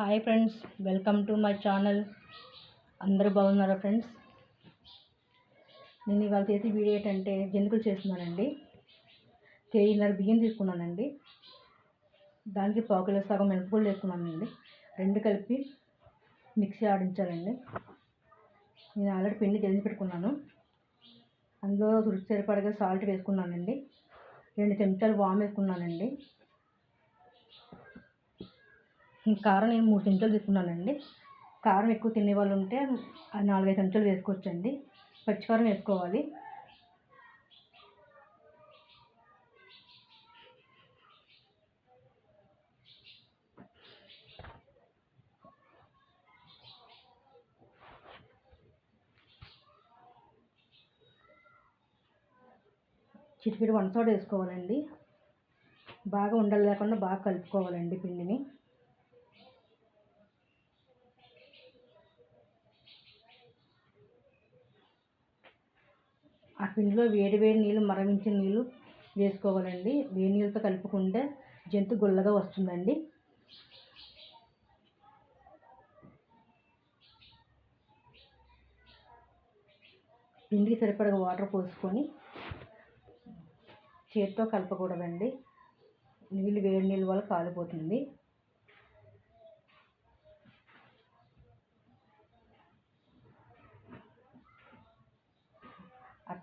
Hi friends welcome to my channel. అందరూ బాగున్నారా friends? నేను ఇవాళ చేసే వీడియో ఏంటంటే జంతుకులు చేస్తున్నానండి. కేజీన్నర బియ్యం తీసుకున్నానండి. దానికి పాకులో సగం మినపగుళ్ళు వేసుకున్నానండి. రెండు కలిపి మిక్సీ ఆడించాలండి. నేను ఆల్రెడీ పిండి తెలిసి పెట్టుకున్నాను. అందులో రుచి సరిపడగా సాల్ట్ వేసుకున్నానండి. రెండు చెంచాలు వామ్ వేసుకున్నానండి. కారం నేను మూడు చెంచాలు తీసుకున్నానండి. కారం ఎక్కువ తినే వాళ్ళు ఉంటే నాలుగైదు చెంచాలు వేసుకోవచ్చండి. పచ్చికారం వేసుకోవాలి. చిటికెడు వంట సోడా వేసుకోవాలండి. బాగా ఉండలు లేకుండా బాగా కలుపుకోవాలండి పిండిని. ఆ పిండిలో వేడి వేడి నీళ్ళు మరమించిన నీళ్ళు వేసుకోవాలండి. వేడి నీళ్ళతో కలుపుకుంటే జంతు గుల్లగా వస్తుందండి. పిండికి సరిపడగా వాటర్ పోసుకొని చేతితో కలపకూడదండి. నీళ్ళు వేడి నీళ్ళ వల్ల కాలిపోతుంది.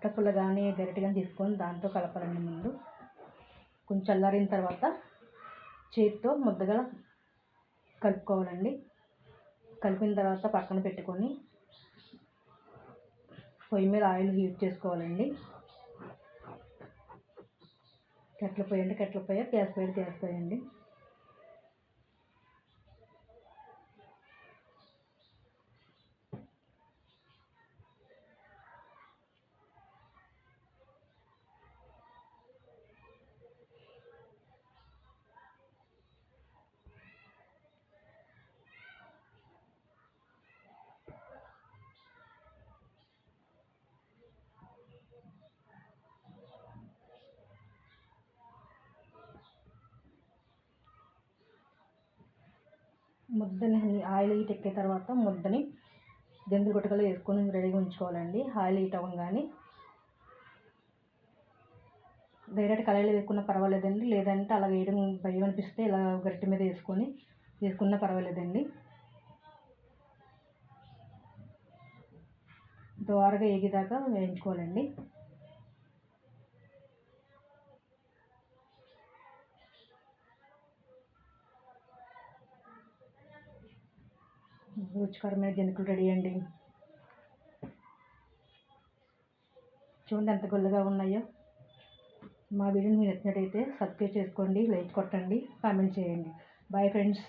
అట్టపుల్ల కానీ గరిటె తీసుకొని దాంతో కలపాలండి ముందు. కొంచెం చల్లారిన తర్వాత చేతితో ముద్దగా కలుపుకోవాలండి. కలిపిన తర్వాత పక్కన పెట్టుకొని పొయ్యి మీద ఆయిల్ హీట్ చేసుకోవాలండి. కట్టెల పొయ్యి అంటే కట్టెల పొయ్యి గ్యాస్ పొయ్యి గ్యాస్ పొయ్యి అండి. ముద్దని ఆయిల్ హీట్ ఎక్కిన తర్వాత ముద్దని జంతులు గుట్టకలో వేసుకొని రెడీగా ఉంచుకోవాలండి. ఆయిల్ హీట్ అవ్వగానే డైరెక్ట్ కళాయిలో వేసుకున్నా పర్వాలేదండి. లేదంటే అలా వేయడం భయం అనిపిస్తే ఇలా గరిటె మీద వేసుకొని వేసుకున్నా పర్వాలేదండి. దోరగా ఏగిదాకా వేయించుకోవాలండి. రుచికరమైన జంతుకులు రెడీ అండి. చూడండి ఎంత గుల్లగా ఉన్నాయో. మా వీడియోని మీరు నచ్చినట్టయితే సబ్స్క్రైబ్ చేసుకోండి లైక్ కొట్టండి కామెంట్ చేయండి. Bye friends